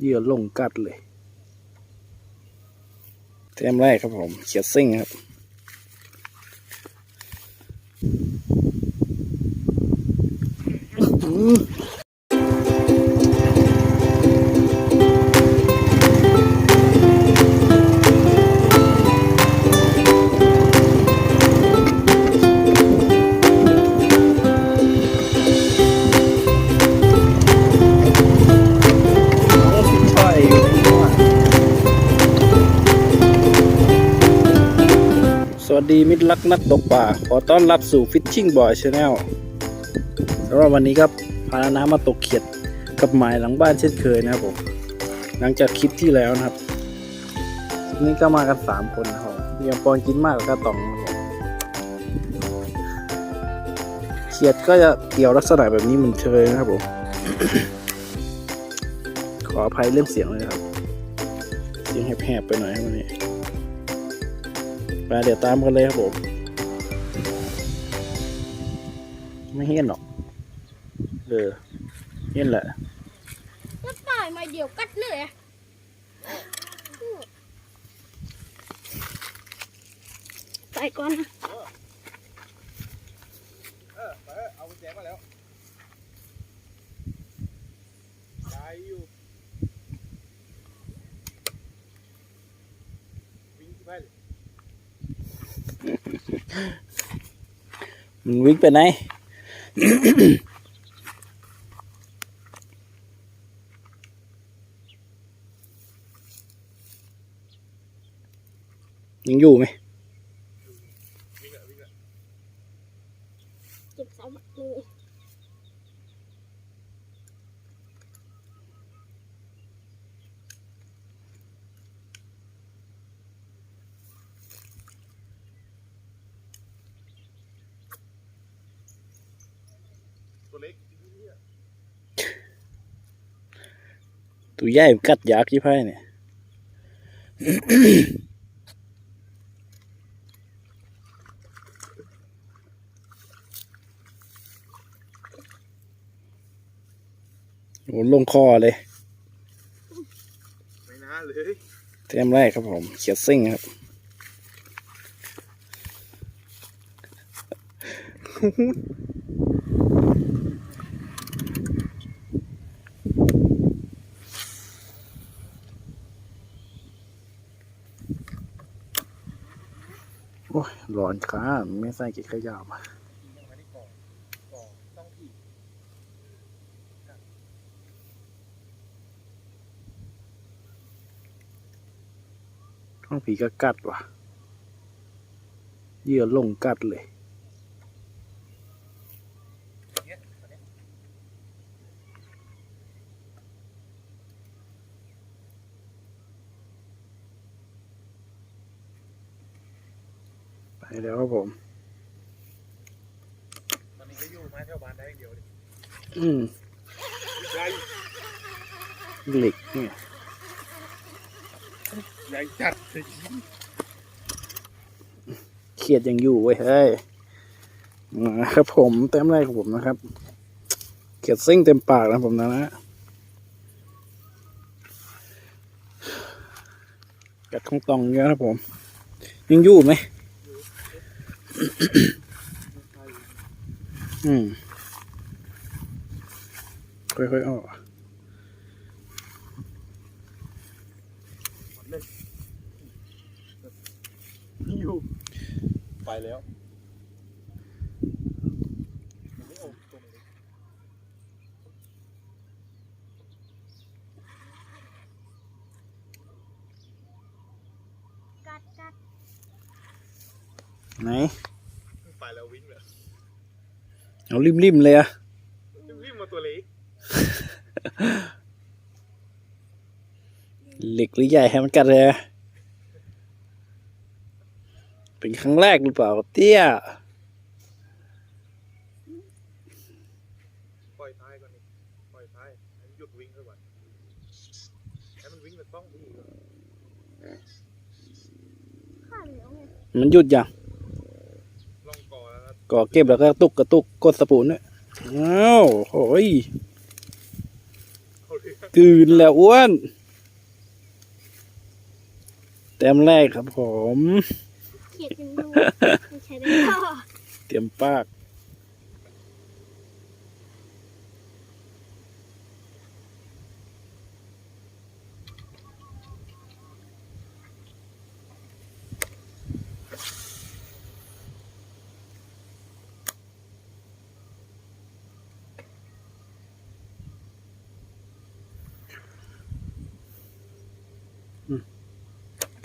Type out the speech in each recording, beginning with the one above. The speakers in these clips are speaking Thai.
เยื่อลงกัดเลยเต็มแรกครับผมเขียดซิ่งครับอื ดีมิตรรักนักตกป่า ขอต้อนรับสู่ Fishing Boy Channel สำหรับวันนี้ครับพาน้ำมาตกเขียดกับหมายหลังบ้านเช่นเคยนะครับผม หลังจากคลิปที่แล้วนะครับทีนี้ก็มากันสามคนนะครับผมมียังปอนกินมากกว่ากระต๋องนะครับเขียดก็จะเกี่ยวลักษณะแบบนี้เหมือนเคยนะครับผม ขออภัยเรื่องเสียงเลยครับเสียงแหบๆไปหน่อยครับวันนี้ มาเดี๋ยวตามกันเลยครับผม ไม่เห็นหรอก เออเห็นแหละก็ตายมาเดี๋ยวกัดเลยอะไปก่อนนะเออ ไปเอะเอากุญแจมาแล้วได้อยู่วิ่งไปเลย มันวิ่งไปไหน ยังอยู่ไหม วิ่งอะวิ่งอะ เก็บสายบักเลย ตัวเล็ก ตัวใหญ่กัดยากที่ไพ่เนี่ยโอ้ลงคอเลย ไม่น่าเลยเต็มแรกครับผมเขียดซิ่งครับโอ้ยร้อนค้าไม่ใส่กี่ขยาวมาท้องผีก็กัดว่ะ เยื่อลงกัดเลยตัวเนี้ย ไปแล้วครับผม ตอนนี้ก็อยู่ไม้แถวบ้านได้อย่างเดียวเลยอืมใหญ่เหล็กเนี่ยใหญ่จัดเลยเครียดยังอยู่เว้ยเฮ้ยมาครับผมเต็มแรกของผมนะครับ เขียดซิ่งเต็มปากนะผมนะนะกัดของตองเยอะครับผม ยังอยู่ไหม อืมค่อยๆออกอยู่ไปแล้วมันไม่ออกตรงเลย กัดกัด ไหน ไปแล้ววิ่งเลย เอาริมๆเลยอะวิ่งมาตัวเล็กเหล็กหรือใหญ่ให้มันกัดเลยอะเป็นครั้งแรกหรือเปล่าเตี้ยปล่อยท้ายก่อนนี่ปล่อยท้ายให้มันหยุดวิ่งก่อนให้มันวิ่งไปต้องที่ก่อนข้าเหนียวไงมันหยุดยังลอง ก่อแล้วนะก่อเก็บแล้วก็ตุกกระตุกกดสปูนด้วยอ้าวโอ้ยเขาเรียกกืนแล้วอ้วนแต้มแรกครับผมเขียดยังดูไม่ใช่ได้ก็เตรียมปาก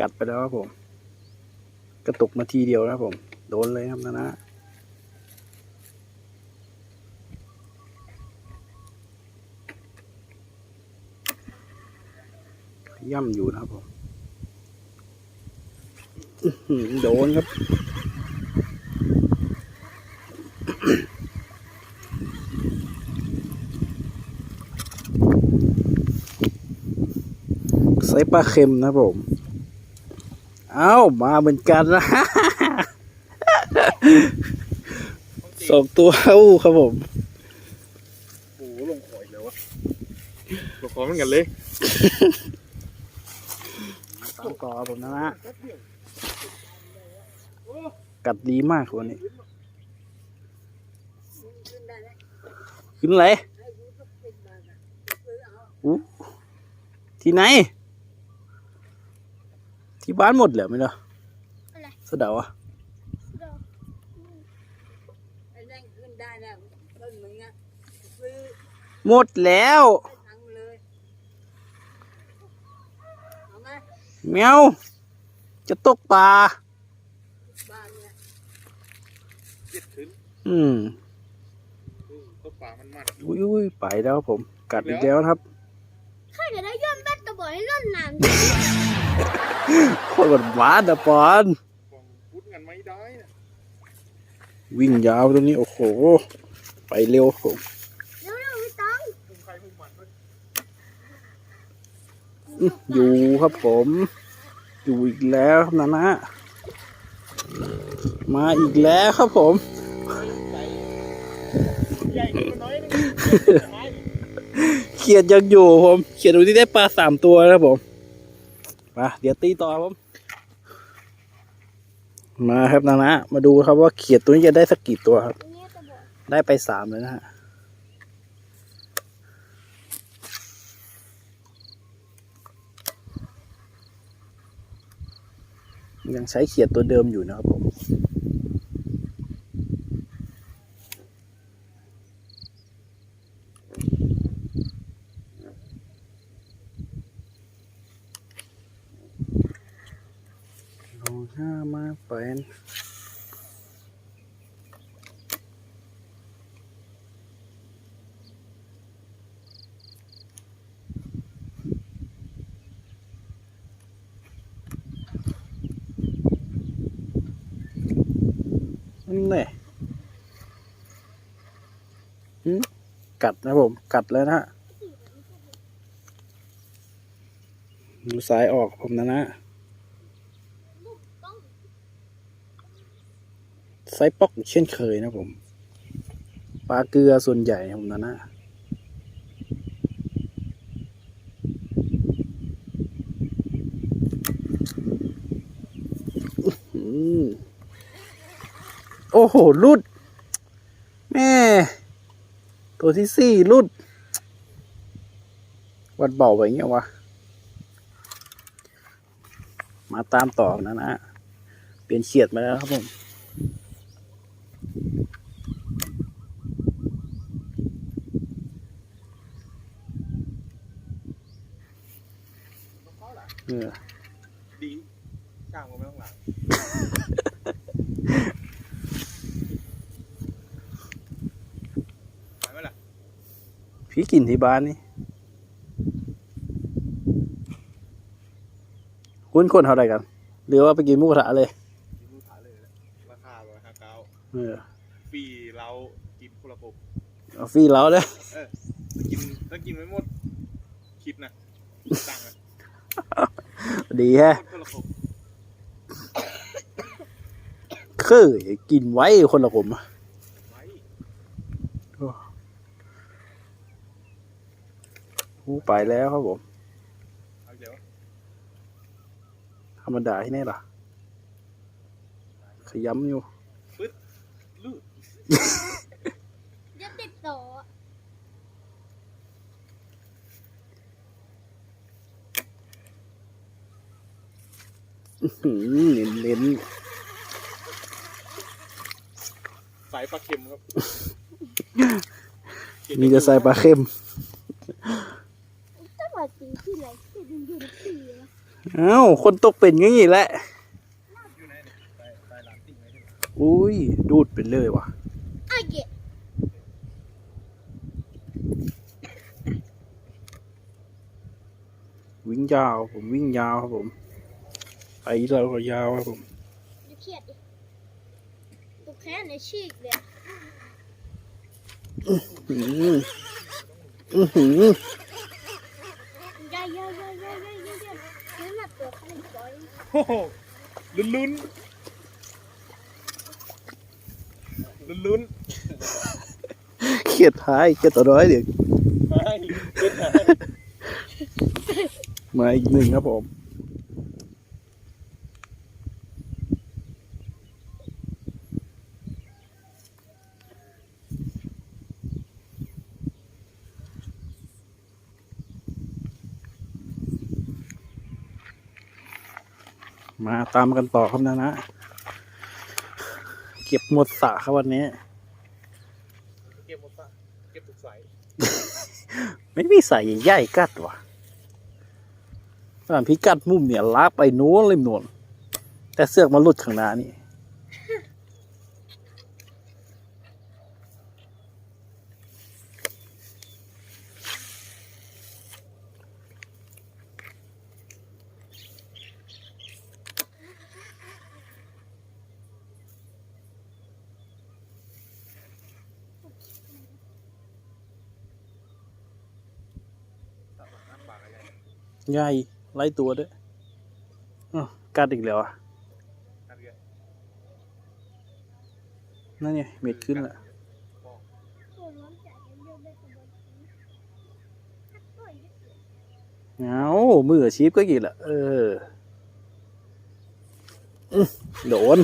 กัดไปแล้วครับผม กระตุกมาทีเดียวนะครับผม โดนเลยครับนะนะย่ำอยู่นะครับผมโดนครับ ใส่ปลาเค็มนะครับผม เอ้ามาเหมือนกันนะสองตัวอู้ครับผมโอ้โหลงคออีกแล้ววะลงคอเหมือนกันเลยตามต่อครับผมนะฮะกัดดีมากวันนี้ ขึ้นไหนอู้ที่ไหน ที่บ้านหมดเหรอไม่เหรออะไรสะเดาอะเดี๋ยวไอ้นั่นขึ้นได้แล้วต้นมึงอะซื้อหมดแล้วไปทั้งเลยเอาไหมแมวจะตกปลาบ้านเนี่ยเจ็ดขึ้นอืมอืมต้นปลามันมันอุ้ยอุ้ยไปแล้วครับผม กัดอีกแล้วนะครับ ข้าจะได้ย่อม แบตตะบอยให้ล่นน้โคตรหวานนะปอนฟองพุดกันไม่ได้นะวิ่งยาวตรงนี้ โอ้โห ไปเร็วครับผมำเร็วๆพี่ต้องมุมใครมุมมันด้วยอื้ออยู่ครับผม อยู่อีกแล้วครับนะนะมาอีกแล้วครับผม เขียดยังอยู่ผมเขียดดูที่ได้ปลาสามตัวนะผมมาเดี๋ยวตีต่อผมมาครับนะนะมาดูครับว่าเขียดตัวนี้จะได้สักกี่ตัวครับ ได้ไปสามเลยนะฮะยังใช้เขียดตัวเดิมอยู่นะครับผม ห้ามาเป็นนั่กัดนะผม กัดแล้วนะฮะดูซ้ายออกผมนะนะ ต้อง ไซส์ป๊อกเช่นเคยนะผม ปลาเกลือส่วนใหญ่ผมนะนะโอ้โหรุด แม่ ตัวที่สี่รุด วัดเบาไปเงี้ยวะ มาตามต่อนะนะ เปลี่ยนเฉียดมาแล้วครับผม ออดีช่างมันไม่ต้องหลังไปไหมล่ะพี่กินที่บ้านนี่คุณคนเท่าไหร่กันหรือว่าไปกินหมูกระทะเลยกินมือขาเลยแหละราคาร้อยห้าเก้าเออฟรีเรากินคนละปกเอาฟรีแล้วเลยถ้ากินถ้ากินไม่หมดคิดนะตังค์อะ ดีแฮะคือกินไว้คนละผมอู้ไปแล้วครับผมธรรมดาที่นี่ล่ะ ขย้ำอยู่ ลูก จะติดต่อ หืม เน้นเน้นสายปลาเค็มครับๆมีแต่ใส่ปลาเค็มถ้าว่าจริงที่ไหนที่ดึงอยู่ทุกปีเลยเอ้าคนตกเป็นอย่างนี้แหละอยู่ไหนเนี่ยสายสายหลังติ่งไหนเนี่ยอุ้ย ดูดไปเลยว่ะไอ้เกะวิ่งยาวผมวิ่งยาวครับผม ไปเราก็ยาวครับผมจะเครียดดิตัวแค่ในชีกเลยอืมอื้อหือย่าย่าย่าย่าย่าย่าย่านั่นน่ะตัวเขาไม่ปล่อยโอ้โหลุ้นลุ้นลุ้นลุ้นเขียดท้ายเขียดตัวน้อยเดี๋ยวไปขึ้นมามาอีกหนึ่งครับผม มาตามกันต่อครับนะนะ เก็บหมดสระครับวันนี้ เก็บหมดปะเก็บทุกสายไม่มีสายใหญ่ๆกัดว่ะตอนพิกัดมุมเนี่ยลากไปโน้นเลยโน่นแต่เสือกมาหลุดข้างหน้านี่ ตัดหลังน้ำปากอะไร ใหญ่ไล่ตัวด้วยอ้าวกัดอีกแล้วอะนั่นไงนั่นไงเม็ดขึ้นละตัวน้องจ่ายเงินเดือนได้สบายถ้าปล่อยได้เอามืออาชีพก็กี่ละเอออื้อโดน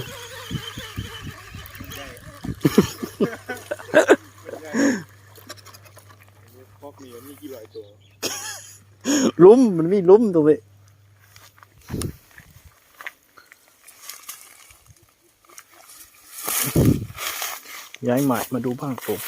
พอกมีมันมีกี่ร้อยตัว ลุ้มมันมีลุ้มตรงนี้ย้ายหมายมาดูบ้างผม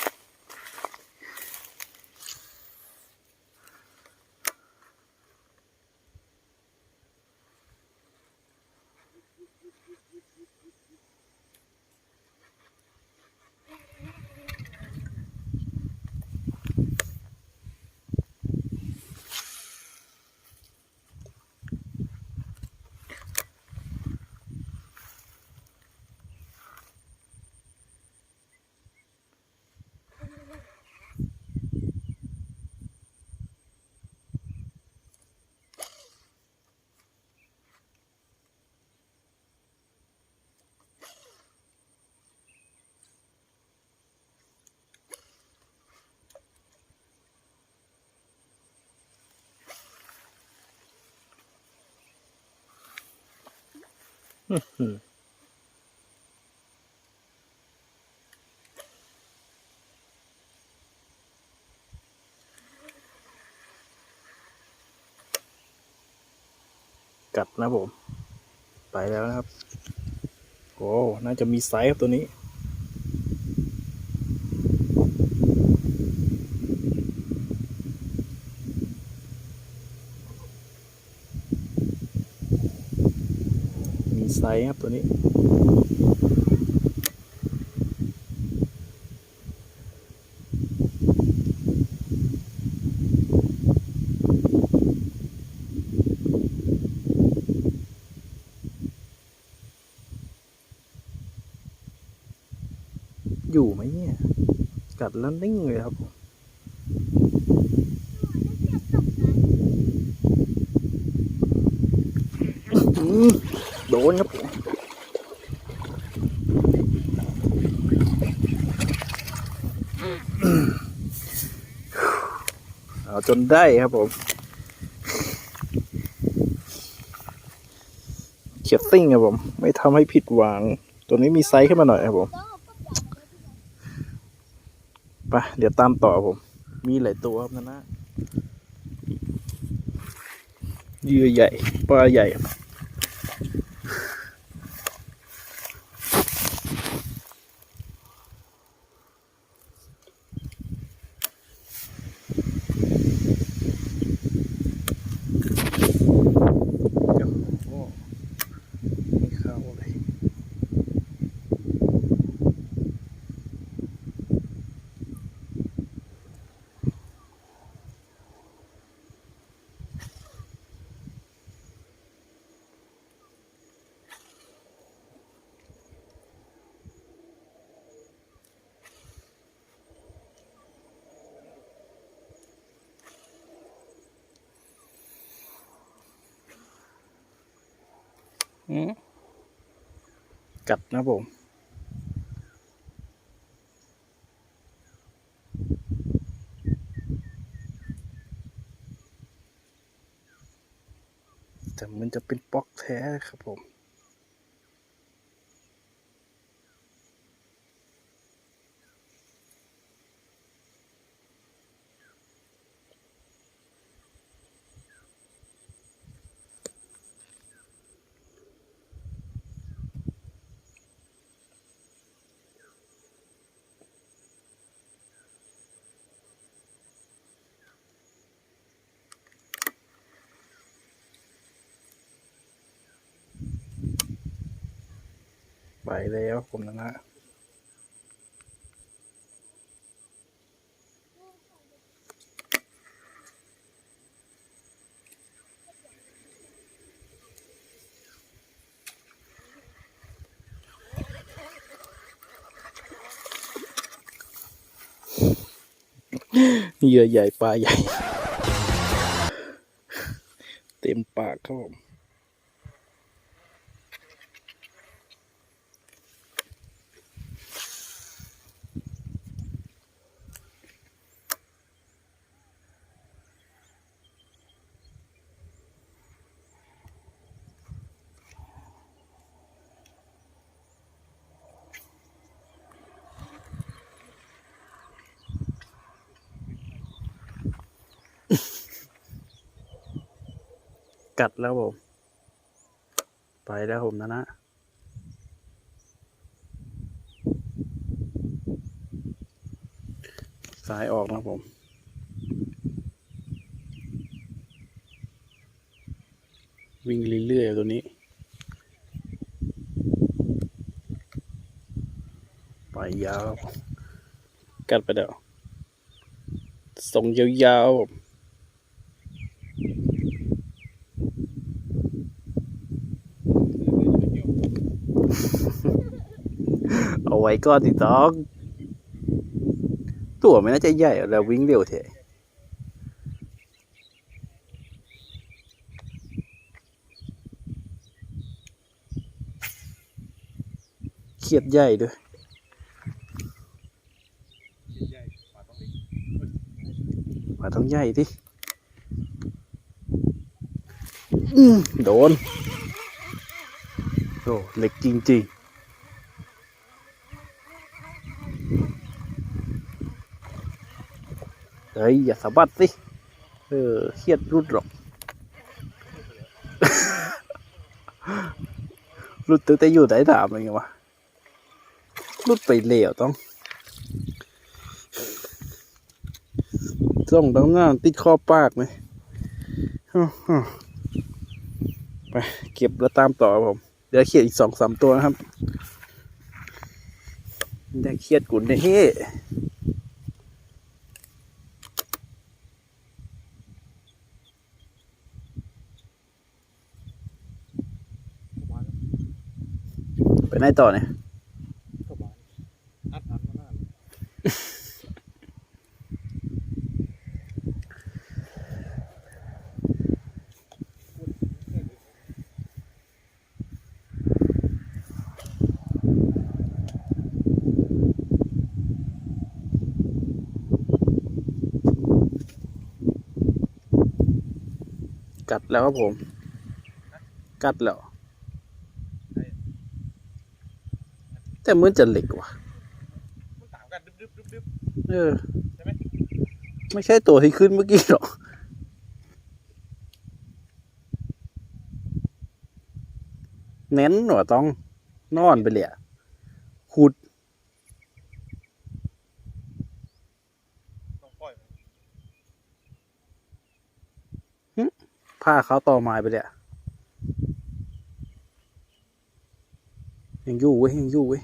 กัดนะผม ไปแล้วนะครับ โอ้ น่าจะมีไซส์ครับตัวนี้ มี ไซส์ครับตัวนี้ อยู่ไหมเนี่ย กัดแล้วนิ่งเลยครับผมอืม โดนครับผมเอาจนได้ครับผมเขียดซิ่งครับผม ไม่ทำให้ผิดหวัง ตัวนี้มีไซส์ขึ้นมาหน่อยครับผมต้องเอาก็ใหญ่เลยพี่ใหญ่ไปเดี๋ยวตามต่อผม มีหลายตัวครับนะนะเหยื่อใหญ่ปลาใหญ่ดี๋ยวโอ้ไม่เข้าเลย อืม กัดนะผมแต่มันจะเป็นปอกแท้ครับผม ไปแล้วผมนะนะเหยื่อใหญ่ปลาใหญ่ เต็มปากครับผม กัดแล้วผม ไปแล้วผมนะนะสายออกนะผมวิ่งเรื่อยๆตัวนี้ ไปยาว กัดไปเดี๋ยวส่งยาวๆผม เอาไว้ก่อนสิต้องตัวไม่น่าจะใหญ่แล้ววิ่งเร็วเถอะเขียดใหญ่ด้วยปลาต้องเล็กมาต้องใหญ่ดิโดนโอ้เล็กจริงๆ เฮ้ยอย่าสะบัดสิ เออเครียดรุดหรอก รุดตั้งแต่อยู่ไหนถามอะไรเงี้ยวะ รุดไปเหลวต้องส่งตั้งหน้าติดคอปากไหมไปเก็บแล้วตามต่อผม เดี๋ยวเขียดอีกสองสามตัวนะครับ ได้เครียดกุนได้เฮ้ ประมาณ ไปไหนต่อเนี่ยกัดแล้วครับผม กัดแล้ว แต่เหมือนจะเหล็กว่ะมันต่างกันดึ๊บดึ๊บดึ๊บดึ๊บเออใช่ไหมไม่ใช่ตัวที่ขึ้นเมื่อกี้หรอกเน้นหนวต้องนอนไปเลยอะขุดต้องปล่อยมันผ้าเขาต่อไม้ไปเลยอะยังอยู่เว้ยยังอยู่เว้ย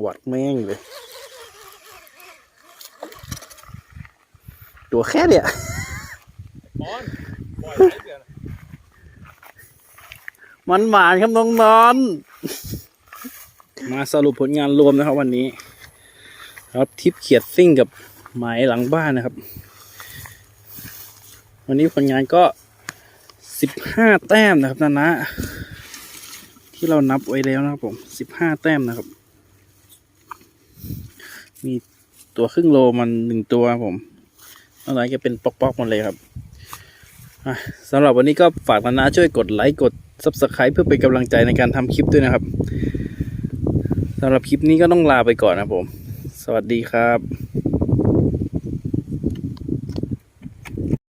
หวัดแม่งเลย ตัวแค่เนี่ยปอนปล่อยไว้เดี๋ยวนะมันหวานครับน้องนอนมาสรุปผลงานรวมนะครับวันนี้ ครับทริปเขียดซิ่งกับหมายหลังบ้านนะครับ วันนี้ผลงานก็สิบห้าแต้มนะครับนานะ ที่เรานับไว้แล้วนะครับผมสิบห้าแต้มนะครับ มีตัวครึ่งโลมันหนึ่งตัวครับผมอะไรก็เป็นปอกๆหมดเลยครับสำหรับวันนี้ก็ฝากนานาช่วยกดไลค์กด Subscribe เพื่อเป็นกำลังใจในการทำคลิปด้วยนะครับสำหรับคลิปนี้ก็ต้องลาไปก่อนนะครับผม สวัสดีครับ